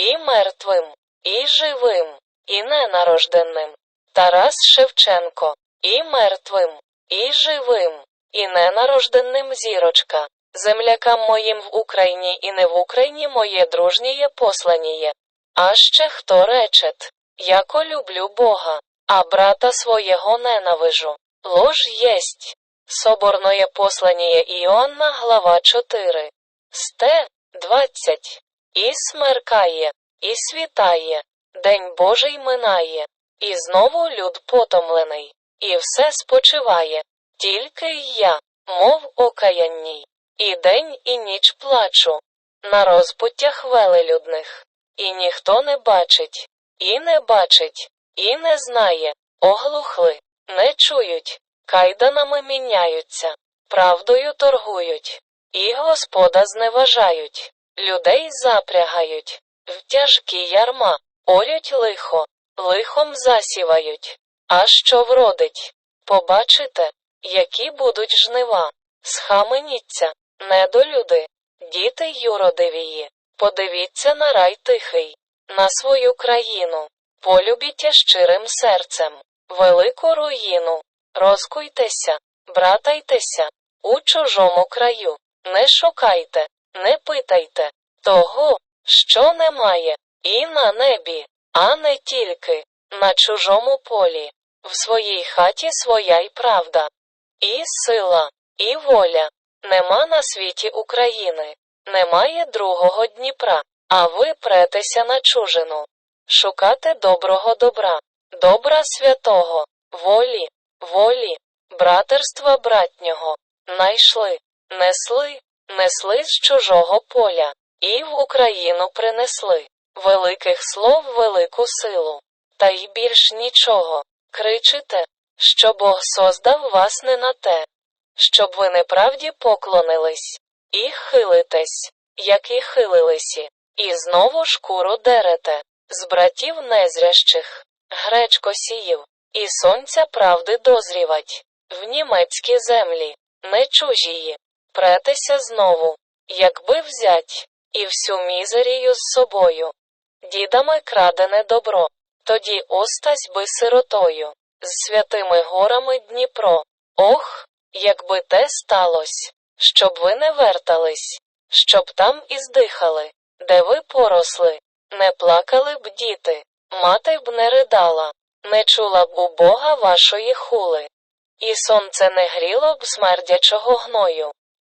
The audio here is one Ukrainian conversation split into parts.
і мертвим, і живим, і ненарожденним. Тарас Шевченко, і мертвим, і живим, і ненарожденним зірочка. Землякам моїм в Україні і не в Україні моє дружніє посланіє. А ще хто речет, яко люблю Бога, а брата своєго ненавижу. Лож єсть. Соборное посланіє Іоанна, глава 4. Сте 20. І смеркає, і світає, День Божий минає, і знову люд потомлений, і все спочиває, тільки й я, мов окаянній, і день, і ніч плачу, на розпуттях велелюдних, і ніхто не бачить, і не бачить, і не знає, оглухли, не чують, кайданами міняються, правдою торгують, і Господа зневажають, людей запрягають, в тяжкі ярма, орють лихо, лихом засівають. А що вродить? Побачите, які будуть жнива. Схаменіться, недолюди, діти юродивії, подивіться на рай тихий, на свою країну, полюбіть щирим серцем, велику руїну, розкуйтеся, братайтеся, у чужому краю, не шукайте, не питайте. Того, що немає, і на небі, а не тільки на чужому полі, в своїй хаті своя й правда, і сила, і воля. Нема на світі України, немає другого Дніпра, а ви претеся на чужину. Шукати доброго добра, добра святого, волі, волі, братерства братнього, найшли, несли, несли з чужого поля, і в Україну принесли великих слов велику силу, та й більш нічого. Кричите, що Бог создав вас не на те, щоб ви неправді поклонились, і хилитесь, як і хилилися, і знову шкуру дерете, з братів незрящих, гречко сіїв, і сонця правди дозрівать, в німецькі землі, не чужії, претеся знову, якби взять, і всю мізерію з собою. Дідами крадене добро, тоді остась би сиротою, з святими горами Дніпро. Ох, якби те сталось, щоб ви не вертались, щоб там і здихали, де ви поросли, не плакали б діти, мати б не ридала, не чула б у Бога вашої хули, і сонце не гріло б смердячого гною,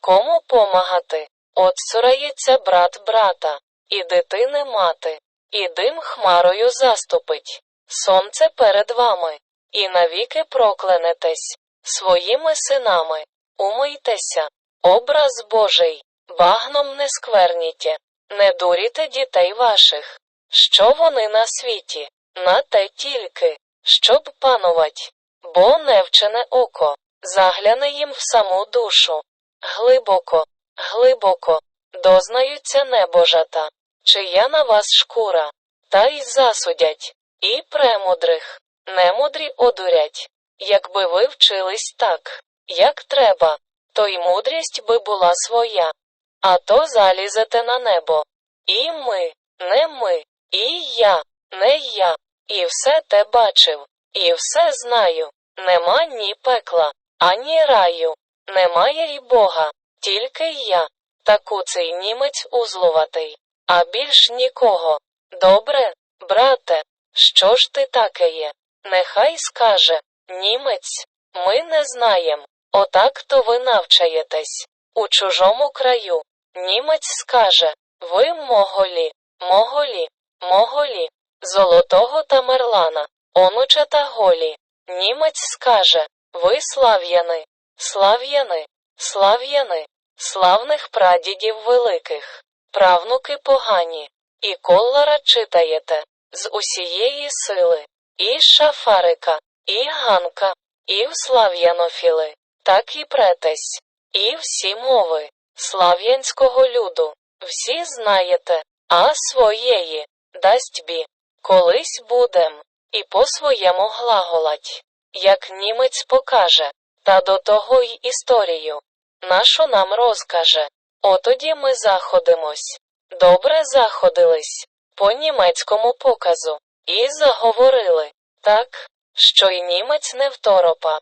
кому помагати. Отсурається брат брата, і дитини мати, і дим хмарою заступить, сонце перед вами, і навіки проклянетесь своїми синами, умийтеся, образ Божий, багном не скверніте, не дуріте дітей ваших, що вони на світі, на те тільки, щоб панувать, бо невчене око, загляне їм в саму душу, глибоко, глибоко, дознаються небожата, чия на вас шкура, та й засудять, і премудрих, немудрі одурять. Якби ви вчились так, як треба, то й мудрість би була своя, а то залізете на небо. І ми, не ми, і я, не я, і все те бачив, і все знаю. Нема ні пекла, ані раю, немає й Бога, тільки я, та куций німець узлуватий, а більш нікого. Добре, брате, що ж ти таке є? Нехай скаже німець, ми не знаєм. Отак то ви навчаєтесь. У чужому краю. Німець скаже Ви моголі, моголі, моголі, золотого Тамерлана, онуча та голі. Німець скаже Ви слав'яни, слав'яни, слав'яни, славних прадідів великих, правнуки погані, і Коллара читаєте з усієї сили, і Шафарика, і Ганка, і в Слав'янофіли, так і претесь, і всі мови слав'янського люду, всі знаєте, а своєї дасть бі, колись будем, і по своєму глаголать, як німець покаже, та до того й історію, нашу нам розкаже. Отоді ми заходимось. Добре заходились. По німецькому показу. І заговорили. Так, що й німець не второпа.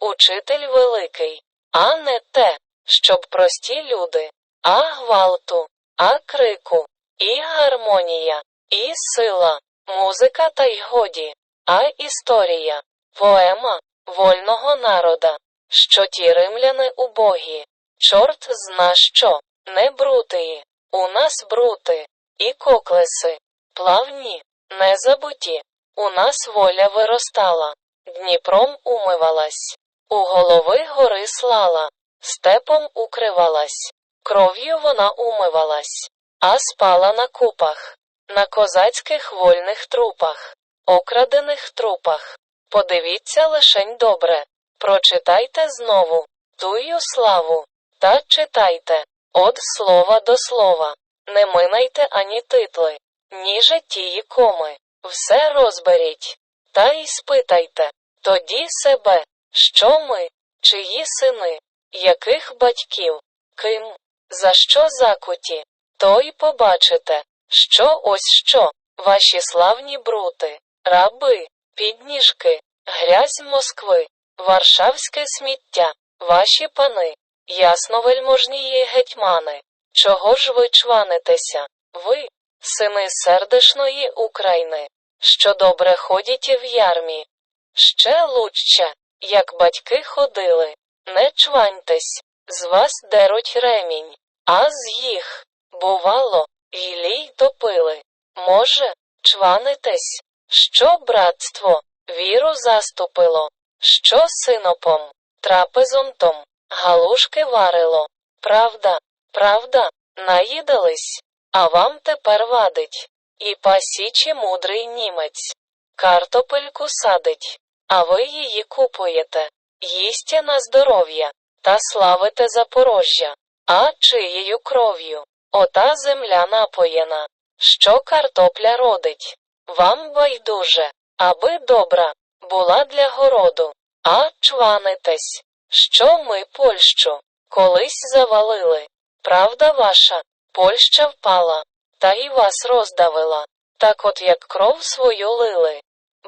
Учитель великий, а не те, щоб прості люди, а гвалту, а крику, і гармонія, і сила, музика та й годі, а історія, поема вольного народа, що ті римляни убогі, чорт зна що, не брутиї, у нас брути, і коклеси, плавні, не забуті, у нас воля виростала, Дніпром умивалась, у голови гори слала, степом укривалась, кров'ю вона умивалась, а спала на купах, на козацьких вольних трупах, окрадених трупах. Подивіться лишень добре, прочитайте знову тую славу, та читайте, од слова до слова, не минайте ані титли, ні житії коми, все розберіть, та й спитайте, тоді себе, що ми, чиї сини, яких батьків, ким, за що закуті, то й побачите, що ось що, ваші славні брути, раби, підніжки, грязь Москви, варшавське сміття, ваші пани, ясновельможнії гетьмани, чого ж ви чванитеся, ви, сини сердешної України, що добре ходіть в ярмі. Ще лучче, як батьки ходили, не чваньтесь, з вас деруть ремінь, а з їх, бувало, і лій топили. Може, чванитесь, що братство, віру заступило, що синопом, трапезонтом, галушки варило. Правда, правда, наїдались, а вам тепер вадить. І пасічі мудрий німець. Картопельку садить, а ви її купуєте, їсте на здоров'я та славите Запорожжя, а чиєю кров'ю. Ота земля напоєна, що картопля родить. Вам байдуже, аби добра була для городу, а чванитесь, що ми Польщу колись завалили. Правда ваша, Польща впала, та і вас роздавила, так от як кров свою лили.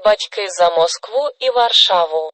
Батьки за Москву і Варшаву.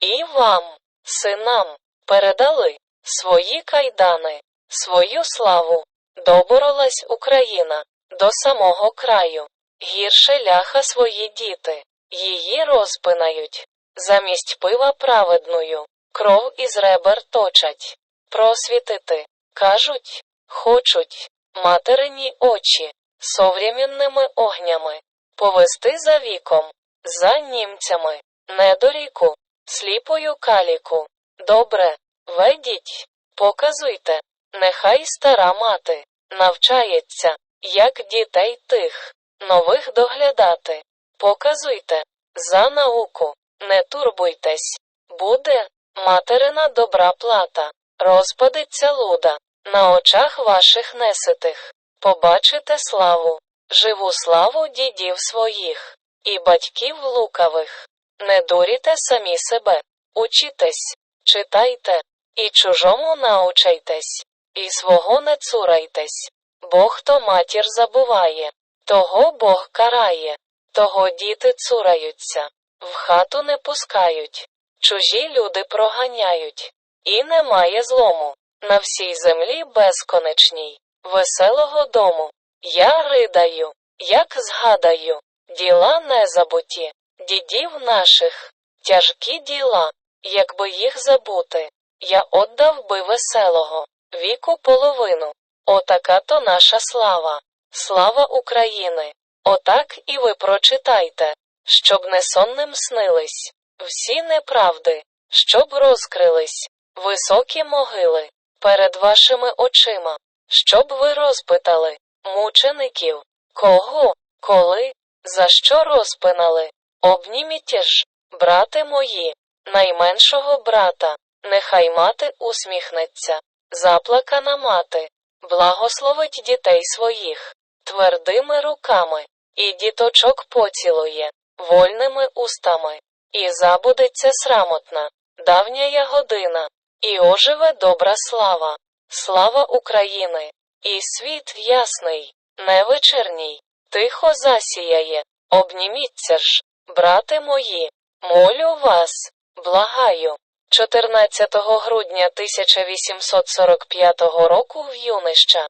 І вам, синам, передали свої кайдани, свою славу. Доборолась Україна до самого краю. Гірше ляха свої діти, її розпинають. Замість пива праведною, кров із ребер точать. Просвітити, кажуть, хочуть, материні очі, совремінними огнями, повести за віком, за німцями, недоріку, сліпою каліку. Добре, ведіть, показуйте, нехай стара мати. Навчається, як дітей тих, нових доглядати. Показуйте, за науку, не турбуйтесь, буде материна добра плата, розпадеться луда, на очах ваших неситих, побачите славу, живу славу дідів своїх і батьків лукавих. Не дуріте самі себе, учітесь, читайте, і чужому научайтесь, і свого не цурайтесь, бо хто матір забуває, того Бог карає, того діти цураються, в хату не пускають, чужі люди проганяють, і немає злому, на всій землі безконечній, веселого дому. Я ридаю, як згадаю, діла не забуті, дідів наших, тяжкі діла, якби їх забути, я отдав би веселого, віку половину. Отака то наша слава, слава України. Отак і ви прочитайте, щоб не сонним снились, всі неправди, щоб розкрились, високі могили, перед вашими очима, щоб ви розпитали, мучеників, Кого, коли, за що розпинали? Обніміть ж, брати мої, найменшого брата, нехай мати усміхнеться, заплакана мати, благословить дітей своїх, твердими руками, і діточок поцілує, вольними устами, і забудеться срамотна, давня година, і оживе добра слава, слава України, і світ ясний, не вечірній, тихо засіяє, обніміться ж, брати мої, молю вас, благаю. 14 грудня 1845 року в юнища